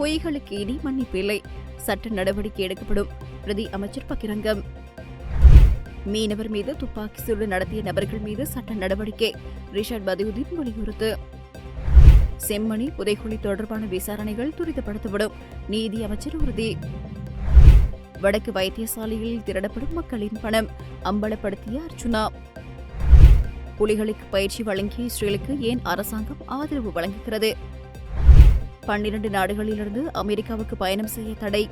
பொய்களுக்கு இனி மன்னிப்பில்லை. சட்ட நடவடிக்கை எடுக்கப்படும். பிரதி அமைச்சர் பகிரங்கம். மீனவர் மீது துப்பாக்கி சூடு நடத்திய நபர்கள் மீது சட்ட நடவடிக்கை. ரிஷாட் பதியுதீன் வலியுறுத்து. செம்மணி புதைகுழி தொடர்பான விசாரணைகள் துரிதப்படுத்தப்படும். நீதி அமைச்சர் உறுதி. வடக்கு வைத்தியசாலையில் திரடப்படும் மக்களின் பணம் அம்பலப்படுத்திய அர்ச்சுனா புலிகளுக்கு பயிற்சி வழங்கிய இஸ்ரேலுக்கு ஏன் அரசாங்கம் ஆதரவு வழங்குகிறது? பன்னிரண்டு நாடுகளிலிருந்து அமெரிக்காவுக்கு பயணம் செய்ய தடை.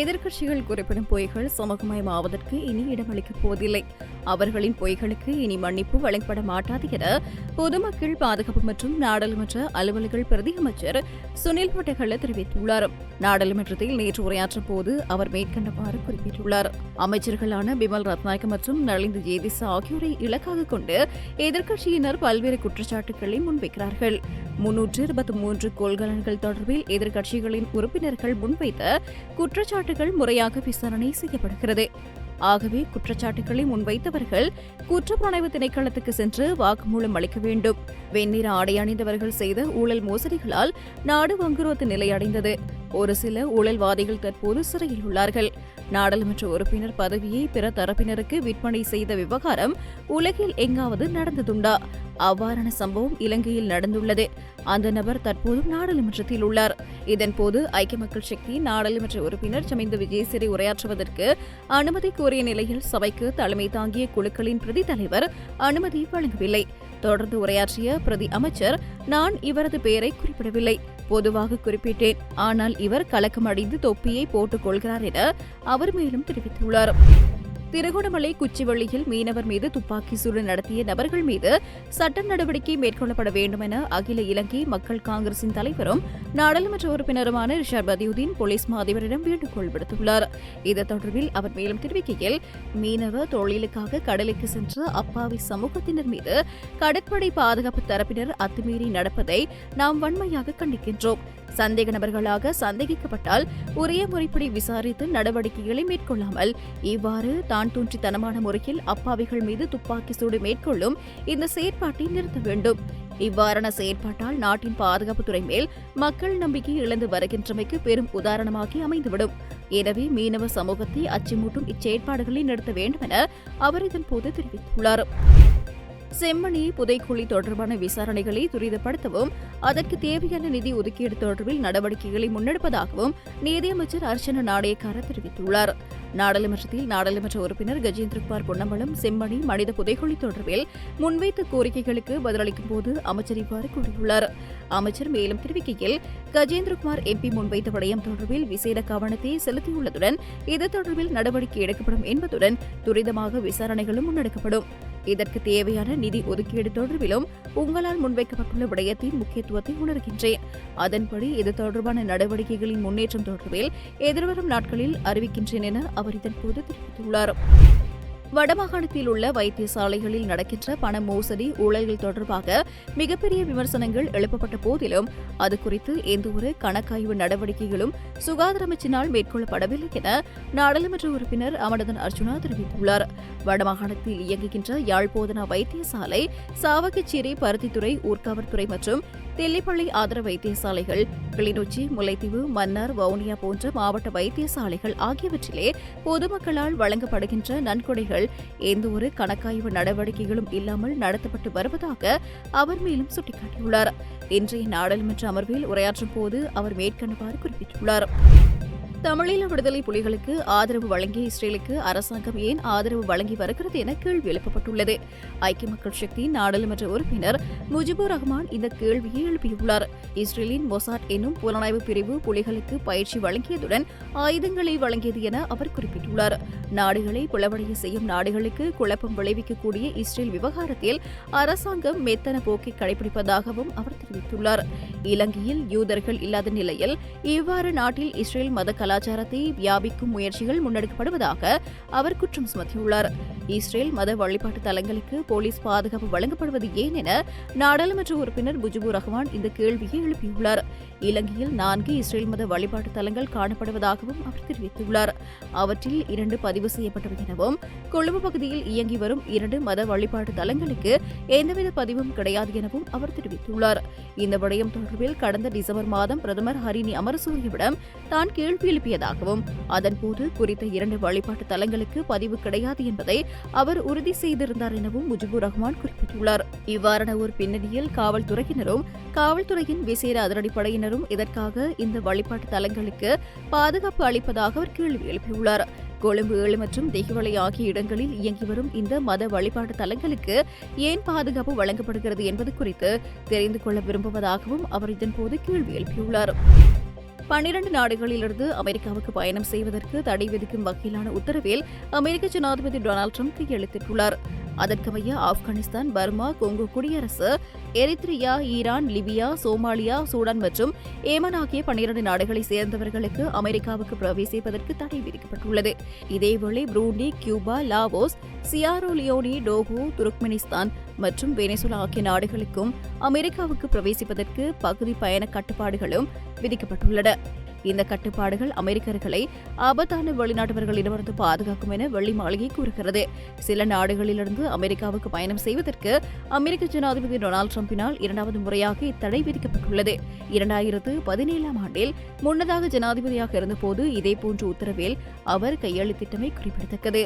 எதிர்க்கட்சிகள் குறிப்பிடும் பொய்கள் சமூகமயமாவதற்கு இனி இடமளிக்கப் போவதில்லை. அவர்களின் பொய்களுக்கு இனி மன்னிப்பு வழங்கப்பட மாட்டாது என பொதுமக்கள் பாதுகாப்பு மற்றும் நாடாளுமன்ற அலுவல்கள் பிரதி அமைச்சர் சுனில் பட்டகல்ல தெரிவித்துள்ளார். நாடாளுமன்றத்தில் நேற்று உரையாற்றும் போது அவர் மேற்கண்டவாறு குறிப்பிட்டுள்ளார். அமைச்சர்களான பிமல் ரத்நாயக்க மற்றும் நலிந்து ஜேதிசா ஆகியோரை இலக்காக கொண்டு எதிர்க்கட்சியினர் பல்வேறு குற்றச்சாட்டுகளை முன்வைக்கிறார்கள். முன்னூற்று இருபத்தி மூன்று கொள்கலன்கள் தொடர்பில் எதிர்க்கட்சிகளின் உறுப்பினர்கள் முன்வைத்த குற்றச்சாட்டுகள் முறையாக விசாரணை செய்யப்படுகிறது. ஆகவே குற்றச்சாட்டுகளை முன்வைத்தவர்கள் குற்றப்புலனாய்வு திணைக்களத்துக்கு சென்று வாக்குமூலம் அளிக்க வேண்டும். வெண்ணிற ஆடை அணிந்தவர்கள் செய்த ஊழல் மோசடிகளால் நாடு வங்குரோத்து நிலையடைந்தது. ஒரு சில ஊழல்வாதிகள் தற்போது சிறையில் உள்ளார்கள். நாடாளுமன்ற உறுப்பினர் பதவியை பிற தரப்பினருக்கு விற்பனை செய்த விவகாரம் உலகில் எங்காவது நடந்ததுண்டா? அவ்வாறான சம்பவம் இலங்கையில் நடந்துள்ளது. அந்த நபர் தற்போதும் நாடாளுமன்றத்தில் உள்ளார். இதன்போது ஐக்கிய மக்கள் சக்தி நாடாளுமன்ற உறுப்பினர் சமிந்த விஜயசிறி உரையாற்றுவதற்கு அனுமதி கோரிய நிலையில் சபைக்கு தலைமை தாங்கிய குழுக்களின் பிரதி தலைவர் அனுமதி வழங்கவில்லை. தொடர்ந்து உரையாற்றிய பிரதி அமைச்சர் நான் இவரது பெயரை குறிப்பிடவில்லை. பொதுவாக குறிப்பிட்டேன். ஆனால் இவர் கலக்கமடைந்து தொப்பியை போட்டுக் கொள்கிறார் என அவர் மேலும் தெரிவித்துள்ளார். திருகோணமலை குச்சிவள்ளியில் மீனவர் மீது துப்பாக்கி சூடு நடத்திய நபர்கள் மீது சட்ட நடவடிக்கை மேற்கொள்ளப்பட வேண்டும் என அகில இலங்கை மக்கள் காங்கிரசின் தலைவரும் நாடாளுமன்ற உறுப்பினருமான ரிஷாட் பதியுதீன் போலீஸ் மாதிபரிடம் வேண்டுகோள் விடுத்துள்ளார். இது தொடர்பில் அவர் மேலும் தெரிவிக்கையில் மீனவ தொழிலுக்காக கடலுக்கு சென்ற அப்பாவி சமூகத்தினர் மீது கடற்படை பாதுகாப்பு தரப்பினர் அத்துமீறி நடப்பதை நாம் வன்மையாக கண்டிக்கின்றோம். சந்தேக நபர்களாக சந்தேகிக்கப்பட்டால் உரிய முறைப்படி விசாரித்து நடவடிக்கைகளை மேற்கொள்ளாமல் இவ்வாறு தான் தோன்றித்தனமான முறையில் அப்பாவிகள் மீது துப்பாக்கி சூடு மேற்கொள்ளும் இந்த செயற்பாட்டை நிறுத்த வேண்டும். இவ்வாறான செயற்பாட்டால் நாட்டின் பாதுகாப்புத்துறை மேல் மக்கள் நம்பிக்கை இழந்து வருகின்றமைக்கு பெரும் உதாரணமாகி அமைந்துவிடும். எனவே மீனவ சமூகத்தை அச்சமூட்டும் இச்செயற்பாடுகளை நிறுத்த வேண்டும் என அவர் இதன்போது தெரிவித்துள்ளார். செம்மணி புதைக்குழி தொடர்பான விசாரணைகளை துரிதப்படுத்தவும் அதற்கு தேவையான நிதி ஒதுக்கீடு தொடர்பில் நடவடிக்கைகளை முன்னெடுப்பதாகவும் நீதியமைச்சர் அர்ச்சனா நாடேக்கார தெரிவித்துள்ளார். நாடாளுமன்றத்தில் நாடாளுமன்ற உறுப்பினர் கஜேந்திரகுமார் பொன்னம்பலம் செம்மணி மனித புதைக்குழி தொடர்பில் முன்வைத்த கோரிக்கைகளுக்கு பதிலளிக்கும் போது அமைச்சர் இவ்வாறு கூறியுள்ளார். அமைச்சர் மேலும் தெரிவிக்கையில் கஜேந்திரகுமார் எம்பி முன்வைத்த விடயம் தொடர்பில் விசேட கவனத்தை செலுத்தியுள்ளதுடன் இது தொடர்பில் நடவடிக்கை எடுக்கப்படும் என்பதுடன் துரிதமாக விசாரணைகளும் முன்னெடுக்கப்படும். இதற்கு தேவையான நிதி ஒதுக்கீடு தொடர்பிலும் உங்களால் முன்வைக்கப்பட்டுள்ள விடயத்தின் முக்கியத்துவத்தை உணர்கின்றேன். அதன்படி இது தொடர்பான நடவடிக்கைகளின் முன்னேற்றம் தொடர்பில் எதிர்வரும் நாட்களில் அறிவிக்கின்றேன் என அவர் இதன்போது தெரிவித்துள்ளார். வடமாகாணத்தில் உள்ள வைத்தியசாலைகளில் நடக்கின்ற பண மோசடி ஊழல்கள் தொடர்பாக மிகப்பெரிய விமர்சனங்கள் எழுப்பப்பட்ட போதிலும் அது குறித்து எந்தவொரு கணக்காய்வு நடவடிக்கைகளும் சுகாதார அமைச்சினால் மேற்கொள்ளப்படவில்லை என நாடாளுமன்ற உறுப்பினர் அமரதன் அர்ஜுனா தெரிவித்துள்ளார். வடமாகாணத்தில் இயங்குகின்ற யாழ்போதனா வைத்தியசாலை சாவகச்சேரி பருத்தித்துறை ஊர்காவற்துறை மற்றும் தில்லிப்பள்ளி ஆதர வைத்தியசாலைகள் கிளிநொச்சி முல்லைத்தீவு மன்னார் வவுனியா போன்ற மாவட்ட வைத்தியசாலைகள் ஆகியவற்றிலே பொதுமக்களால் வழங்கப்படுகின்ற நன்கொடைகள் எந்தவொரு கணக்காய்வு நடவடிக்கைகளும் இல்லாமல் நடத்தப்பட்டு வருவதாக அவர் மேலும் சுட்டிக்காட்டியுள்ளார். இன்றைய நாடாளுமன்ற அமர்வில் உரையாற்றும் போது அவர் மேற்கண்டவாறு குறிப்பிட்டுள்ளார். தமிழீழ விடுதலை புலிகளுக்கு ஆதரவு வழங்கிய இஸ்ரேலுக்கு அரசாங்கம் ஏன் ஆதரவு வழங்கி வருகிறது என கேள்வி எழுப்பப்பட்டுள்ளது. ஐக்கிய மக்கள் சக்தியின் நாடாளுமன்ற உறுப்பினர் முஜிபுர் ரஹ்மான் இந்த கேள்வியை எழுப்பியுள்ளார். இஸ்ரேலின் மொசாட் என்னும் புலனாய்வு பிரிவு புலிகளுக்கு பயிற்சி வழங்கியதுடன் ஆயுதங்களை வழங்கியது என அவர் குறிப்பிட்டுள்ளார். நாடுகளை பிளவடைய செய்யும் நாடுகளுக்கு குழப்பம் விளைவிக்கக்கூடிய இஸ்ரேல் விவகாரத்தில் அரசாங்கம் மெத்தன போக்கை கடைபிடிப்பதாகவும் அவர் தெரிவித்துள்ளார். இலங்கையில் யூதர்கள் இல்லாத நிலையில் இவ்வாறு நாட்டில் இஸ்ரேல் மத கலாச்சாரத்தை வியாபிக்கும் முயற்சிகள் முன்னெடுக்கப்படுவதாக அவர் குற்றம் சுமத்தியுள்ளார். இஸ்ரேல் மத வழிபாட்டு தலங்களுக்கு போலீஸ் பாதுகாப்பு வழங்கப்படுவது ஏன் என நாடாளுமன்ற உறுப்பினர் முஜிபுர் ரஹ்மான் இந்த கேள்வியை எழுப்பியுள்ளார். இலங்கையில் நான்கு இஸ்ரேல் மத வழிபாட்டு தலங்கள் காணப்படுவதாகவும் அவர் தெரிவித்துள்ளார். அவற்றில் இரண்டு பதிவு செய்யப்பட்டவை எனவும் கொழும்பு பகுதியில் இயங்கி வரும் இரண்டு மத வழிபாட்டு தலங்களுக்கு எந்தவித பதிவும் கிடையாது எனவும் அவர் தெரிவித்துள்ளார். இந்த விடயம் தொடர்பில் கடந்த டிசம்பர் மாதம் பிரதமர் ஹரிணி அமரசூரியவிடம் தான் கேள்வி எழுப்பியதாகவும் அதன்போது குறித்த இரண்டு வழிபாட்டு தலங்களுக்கு பதிவு கிடையாது என்பதை அவர் உறுதி செய்திருந்தார் எனவும் முஜிபுர் ரஹ்மான் குறிப்பிட்டுள்ளார். இவ்வாறான ஒரு பின்னணியில் காவல்துறையினரும் காவல்துறையின் விசேட அதிரடிப்படையினரும் இதற்காக இந்த வழிபாட்டு தலங்களுக்கு பாதுகாப்பு அளிப்பதாக அவர் கேள்வி எழுப்பியுள்ளார். கொழும்பு ஏழு மற்றும் திகிவளை ஆகிய இடங்களில் இயங்கி வரும் இந்த மத வழிபாட்டு தலங்களுக்கு ஏன் பாதுகாப்பு வழங்கப்படுகிறது என்பது குறித்து தெரிந்து கொள்ள விரும்புவதாகவும் அவர் இதன்போது கேள்வி எழுப்பியுள்ளார். பன்னிரண்டு நாடுகளிலிருந்து அமெரிக்காவுக்கு பயணம் செய்வதற்கு தடை விதிக்கும் வகையிலான உத்தரவில் அமெரிக்க ஜனாதிபதி டொனால்டு ட்ரம்ப் கையெழுத்திட்டுள்ளார். அதற்கமைய ஆப்கானிஸ்தான் பர்மா கொங்கு குடியரசு Eritrea Iran Libya Somalia Sudan மற்றும் ஏமன் ஆகிய பன்னிரண்டு நாடுகளை சேர்ந்தவர்களுக்கு அமெரிக்காவுக்கு பிரவேசிப்பதற்கு தடை விதிக்கப்பட்டுள்ளது. இதேவேளை Burundi Cuba Laos Sierra Leone Togo Turkmenistan மற்றும் வெனிசுலா ஆகிய நாடுகளுக்கும் அமெரிக்காவுக்கு பிரவேசிப்பதற்கு பகுதி பயண கட்டுப்பாடுகளும் விதிக்கப்பட்டுள்ளன. இந்த கட்டுப்பாடுகள் அமெரிக்கர்களை ஆபத்தான வெளிநாட்டவர்களிடமிருந்து பாதுகாக்கும் என வெள்ளி மாளிகை கூறுகிறது. சில நாடுகளிலிருந்து அமெரிக்காவுக்கு பயணம் செய்வதற்கு அமெரிக்க ஜனாதிபதி டொனால்டு டிரம்பினால் இரண்டாவது முறையாக இத்தடை விதிக்கப்பட்டுள்ளது. இரண்டாயிரத்து பதினேழாம் ஆண்டில் முன்னதாக ஜனாதிபதியாக இருந்தபோது இதேபோன்ற உத்தரவில் அவர் கையெழுத்திட்டமை குறிப்பிடத்தக்கது.